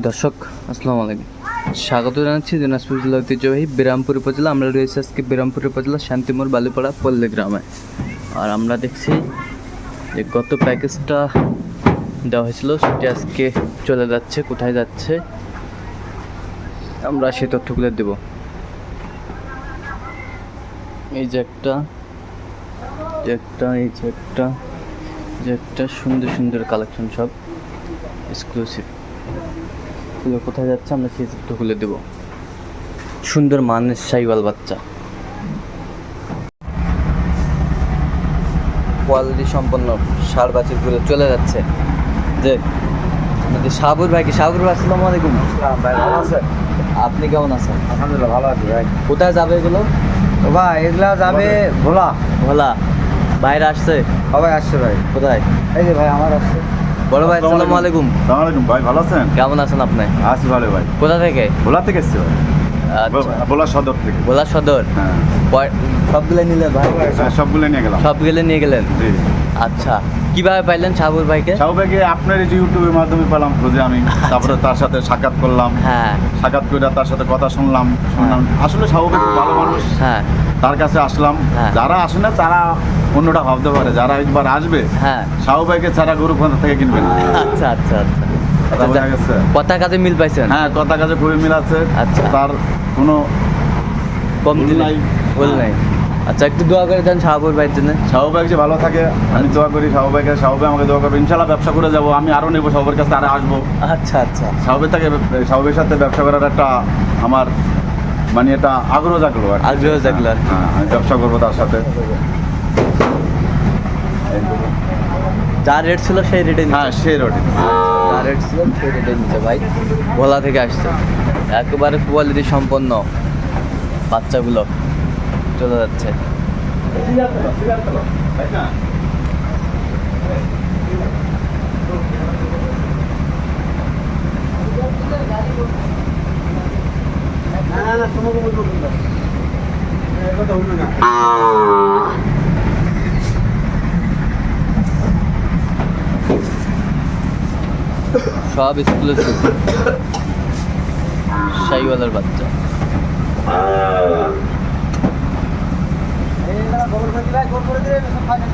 দর্শক, আসসালামু আলাইকুম। স্বাগত জানাচ্ছি দিনাজপুর জেলা ঐতিহ্যবাহী বিরামপুর উপজেলা। আমরা রয়েছি আজকে বিরামপুর উপজেলা শান্তিমোর বালিপাড়া পল্লী গ্রামে। আর আমরা দেখছি যে গত প্যাকেজটা দেওয়া হয়েছিল, সেটি আজকে চলে যাচ্ছে, কোথায় যাচ্ছে, আমরা সেই তথ্যগুলো দেব। এই যে একটা যে একটা, এই যে একটা যে একটা সুন্দর সুন্দর কালেকশন সব। এক্সক্লুসিভ এগুলো কোথায় যাচ্ছে আমরা সেই তথ্যগুলো দেবো। সুন্দর মানের সাইওয়াল বাচ্চা। কোয়ালিটি সম্পন্ন সার বাছুরগুলো চলে যাচ্ছে। যে সাবুর ভাই কি? সাবুর ভাই আসসালামু আলাইকুম। ভাই ভালো আছেন? আপনি কেমন আছেন? আলহামদুলিল্লাহ ভালো আছি ভাই। কোথায় যাবে এগুলো? ভাই এগুলা যাবে ভোলা। ভোলা। বাইরে আসছে? সবাই আসছে ভাই। কোথায়? এই যে ভাই আমার আসছে। বড় ভাই আসসালামু আলাইকুম। সালামালাইকুম ভাই ভালো আছেন? কেমন আছেন আপনি? আছি ভালো ভাই। কোথা থেকে? ভোলা থেকে এসেছি ভাই। আচ্ছা। ভোলা সদর থেকে। ভোলা সদর? হ্যাঁ। সবগুলো নিলে ভাই? হ্যাঁ, সবগুলো নিয়ে গেলাম। সব গেলে নিয়ে গেলেন? জি। আচ্ছা। কীভাবে পাইলেন সাবুর ভাইকে? শাহবাগে আপনার এই যে ইউটিউবের মাধ্যমে পেলাম খুঁজে আমি। তারপরে তার সাথে সাক্ষাৎ করলাম। হ্যাঁ। সাক্ষাৎ করে তার সাথে কথা শুনলাম শুনলাম। আসলে শাহবাগে খুব ভালো মানুষ। হ্যাঁ। তার কাছে আসলাম। হ্যাঁ। যারা আসে না তারা অন্যটা ভাবতে পারে। যারা একবার আসবে হ্যাঁ। শাহবাগে ছাড়া গরু কোথা থেকে কিনবেন? আচ্ছা আচ্ছা আচ্ছা। কথা বোঝা কাজে মিল পাইছেন? হ্যাঁ কথা কাজে খুবই মিল আছে। আচ্ছা। তার কোনো কম ভুল নাই। ভুল নাই। আচ্ছা একটু দোয়া করে দেন সাহাবুর ভাইয়ের জন্য। শাহবাগ যে ভালো থাকে আমি দোয়া করি শাহবাগের শাহবাগ আমাকে দোয়া করবে। ইনশাল্লাহ ব্যবসা করে যাব আমি আরও নেব শাহবের কাছে আরও আসব। আচ্ছা আচ্ছা। শাহবের থেকে শাহবের সাথে ব্যবসা করার একটা আমার মানে এটা আগ্রহ জাগলো আর। আগ্রহ জাগলো আর হ্যাঁ আমি ব্যবসা করব তার সাথে। যা রেট ছিল সেই রেটে হ্যাঁ সে রোডে যা রেট ছিল সেই রেটে নিচ্ছে ভাই। ভোলা থেকে আসছে। একেবারে কোয়ালিটি সম্পন্ন বাচ্চাগুলো। চলে যাচ্ছে না না তোমাকে বলব কথা হলো না সব এক্সক্লুসিভ শাইওয়ালার বাচ্চা এই না খবর করে দিলাই খবর করে দিলে সব ফাইনাল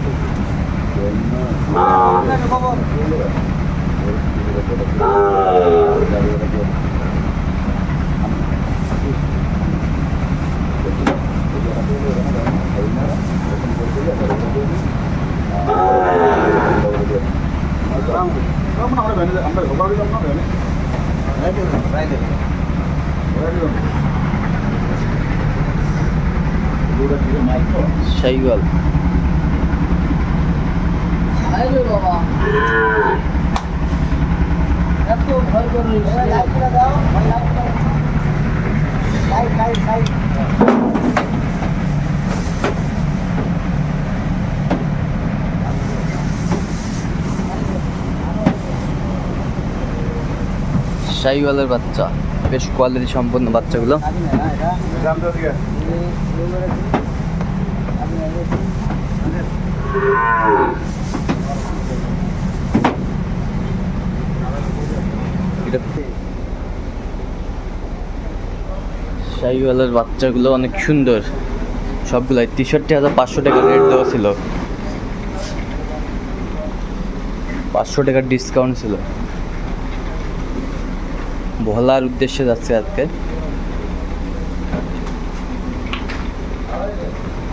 শাইওয়াল শাইওয়ালের বাচ্চা। বেশ কোয়ালিটি সম্পন্ন বাচ্চাগুলো। এটা বাচ্চাগুলো অনেক সুন্দর। সবগুলাই তেষট্টি হাজার পাঁচশো টাকা রেট দেওয়া ছিল। পাঁচশো টাকার ডিসকাউন্ট ছিল। ভোলার উদ্দেশ্যে যাচ্ছে আজকে।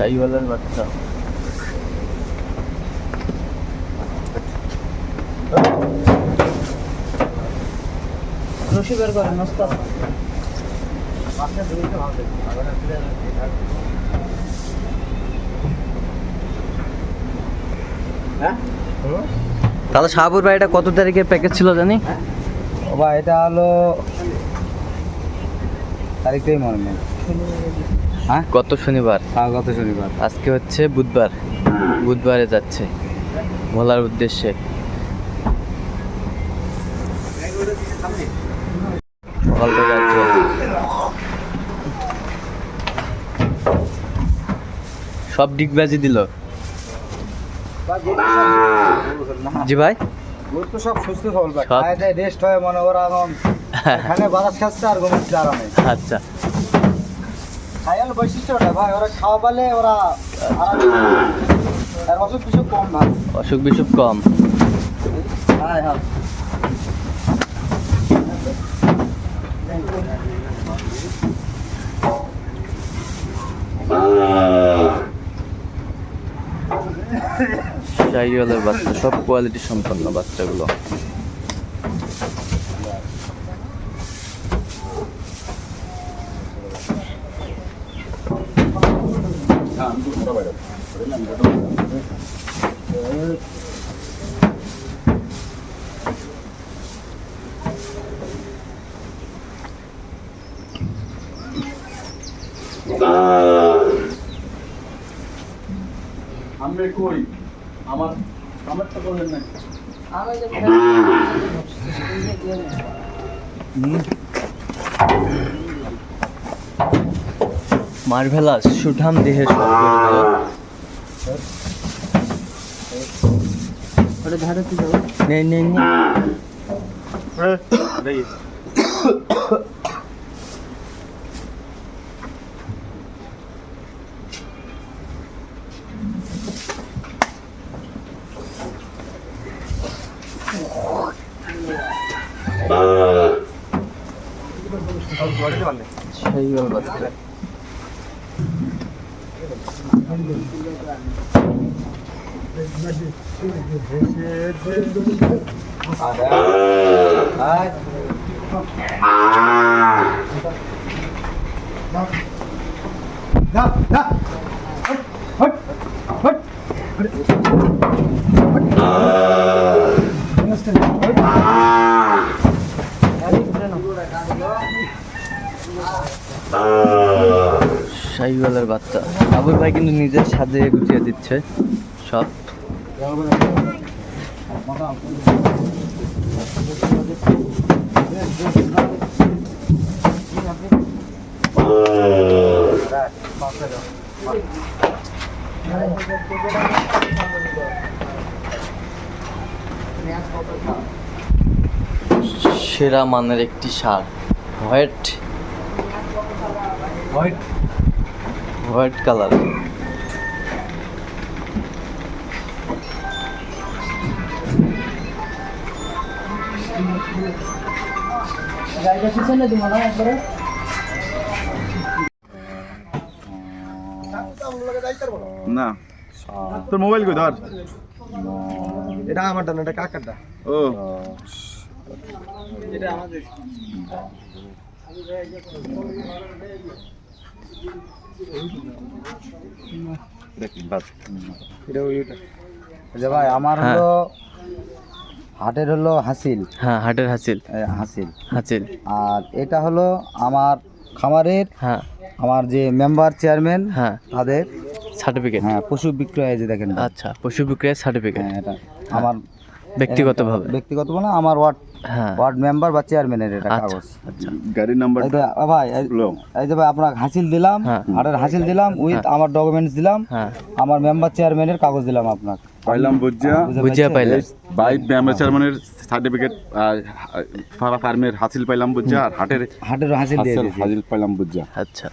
শাইওয়ালের বাচ্চা। রশি বের করেন নস্তা হ্যাঁ? তাহলে শাহপুর ভাই এটা কত তারিখের প্যাকেজ ছিল জানি? বাবা এটা হলো তারিখটাই মনে নেই। হ্যাঁ? গত শনিবার। তাও গত শনিবার। আজকে হচ্ছে বুধবার। বুধবারে যাচ্ছে। ভোলার উদ্দেশ্যে। সব ডিগবাজি দিল। জি ভাই। তো সব সুস্থ সবল খায় রেস্ট হয় মনে ওরা এখন এখানে বাতাস খাচ্ছে আর ঘুমাচ্ছে আরামে। আচ্ছা। খায়াল বৈশিষ্ট্যটা ভাই ওরা খাওয়া পালে ওরা আর অসুখ বিসুখ কম ভাই। অসুখ বিসুখ কম। হ্যাঁ হ্যাঁ। শাহিওয়ালের বাচ্চা সব কোয়ালিটি সম্পন্ন বাচ্চাগুলো। আমি কই? আমার আমার তো বলেন না মার্ভেলাস সুঠাম দেহের। নেই নেই নেই শাহিওয়াল বাচ্চা হ্যাঁ শাহিওয়ালের বাচ্চা। আবুর ভাই কিন্তু নিজের সাজে গুছিয়ে দিচ্ছে। সব। সেরা মানের একটি সার হোয়াইট। হোয়াইট। White colour. না। তোর মোবাইল কই? ধর। এটা আমারটা না এটা কাকারটা। ও। এটা আমাদের। ভাই আমার হ্যাঁ। হলো হাটের হলো হাসিল। হ্যাঁ হাটের হাসিল। হাসিল। হাসিল। আর এটা হলো আমার খামারের হ্যাঁ। আমার যে মেম্বার চেয়ারম্যান হ্যাঁ। তাদের সার্টিফিকেট হ্যাঁ পশু বিক্রয় যে দেখেন আচ্ছা পশু বিক্রয়ের সার্টিফিকেট হ্যাঁ এটা। আমার ব্যক্তিগতভাবে? ব্যক্তিগত মানে আমার ওয়ার্ড হ্যাঁ। ওয়ার্ড মেম্বার বা চেয়ারম্যানের এটা আচ্ছা কাগজ। আচ্ছা। গাড়ির নাম্বার এই যে, ভাই এই- যে ভাই আপনার হাসিল দিলাম হ্যাঁ। হাটের হাসিল দিলাম উইথ আমার ডকুমেন্টস দিলাম হ্যাঁ। আমার মেম্বার চেয়ারম্যানের কাগজ দিলাম আপনার পাইলাম বুঝা বুঝে বুঝিয়া পাইছেন? পাইলে বাই ব্যায়ামের চেয়ারম্যানের সার্টিফিকেট ফারা ফার্মের হাসিল পাইলাম বুঝা আর হাটের হাটের হাসিল দিয়ে হাসিল পাইলাম বুঝা আচ্ছা।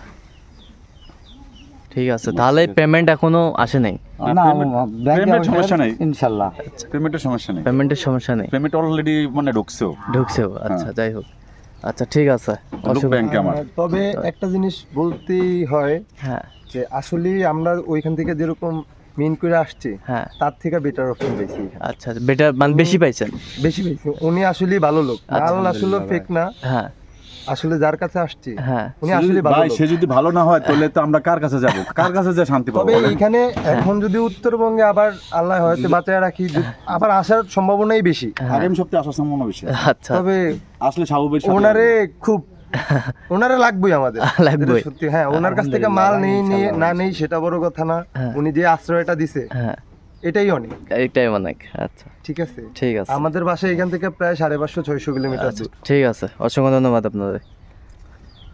ঠিক আছে তাহলে পেমেন্ট এখনও আসে নাই। না payment- সমস্যা নাই। ইনশাল্লাহ। পেমেন্টের সমস্যা নেই। পেমেন্টের সমস্যা নেই। পেমেন্ট অলরেডি মানে ঢুকছেও। ঢুকছেও আচ্ছা যাই হোক। আচ্ছা ঠিক আছে। ব্যাংকে আমার। তবে একটা জিনিস বলতেই হয় হ্যাঁ। যে আসলে আমরা ওইখান থেকে যেরকম মিন করে আসছি হ্যাঁ। তার থেকে বেটার অপশন বেশি। আচ্ছা বেটার মানে বেশি পাইছেন। বেশি উনি আসলে ভালো লোক। আচ্ছা, মাল আসলে ফেক না। হ্যাঁ। আসলে যার কাছে আসছি হ্যাঁ। উনি আসলে ভালো ভাই সে যদি ভালো না হয় তাহলে তো আমরা কার কাছে যাব? কার কাছে যে শান্তি পাবো? তবে? এইখানে এখন যদি উত্তরবঙ্গে আবার আল্লাহ হয়তো বাঁচায় রাখি আবার আসার সম্ভাবনাই বেশি। আগামী সপ্তাহে আসার সম্ভাবনা বেশি আচ্ছা। তবে আসলে স্বাভাবিক ওনারে খুব ওনারে লাগবেই আমাদের। লাগবেই। যেটা সত্যি। হ্যাঁ ওনার কাছ থেকে মাল নেই নিয়ে না নেই সেটা বড় কথা না। হ্যাঁ। উনি যে আশ্রয়টা দিছে হ্যাঁ। এটাই অনেক। এইটাই অনেক আচ্ছা। ঠিক আছে? ঠিক আছে। আমাদের বাসা এখান থেকে প্রায় সাড়ে পাঁচশো ছয়শো কিলোমিটার আচ্ছা, ঠিক আছে। অসংখ্য ধন্যবাদ আপনাদের।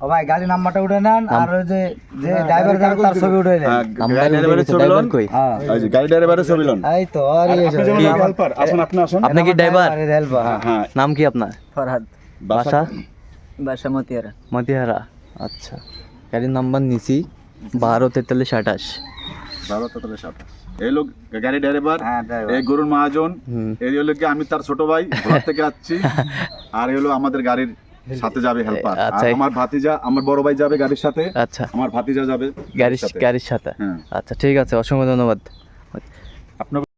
ও ভাই গাড়ি নাম্বারটা উঠে নেন আর ওই যে যে হ্যাঁ, ড্রাইভার গাড়ির তার ছবি উঠে নেন। গাড়ি ড্রাইভারের ছবি লন। কই? হ্যাঁ। এই যে গাড়ি ড্রাইভারের ছবি লন। এই তো আর এই আপনি যে- হেল্পার আসুন আপনি আসুন। আপনি কি ড্রাইভার হেল্প হ্যাঁ। হ্যাঁ। নাম কি আপনার? ফরহাদ। বাসা? বাসা? মতিয়ারা মতিহারা। আচ্ছা। গাড়ির নাম্বার নিছি বারো তেতাল্লিশ আঠাশ। ভালো তো তাহলে সাথে এই লোক গাড়ি ড্রাইভার হ্যাঁ এই গরুর মহাজন এই হলো কি আমি তার ছোট ভাই ঘর থেকে আসছি। আর এই হলো আমাদের গাড়ির সাথে যাবে হেল্পার আর আচ্ছা। আমার ভাতিজা আমার বড় ভাই যাবে গাড়ির সাথে। আচ্ছা। আমার ভাতিজা যাবে গাড়ির সাথে। গাড়ির সাথে। হ্যাঁ। আচ্ছা ঠিক আছে অসংখ্য ধন্যবাদ। আপনার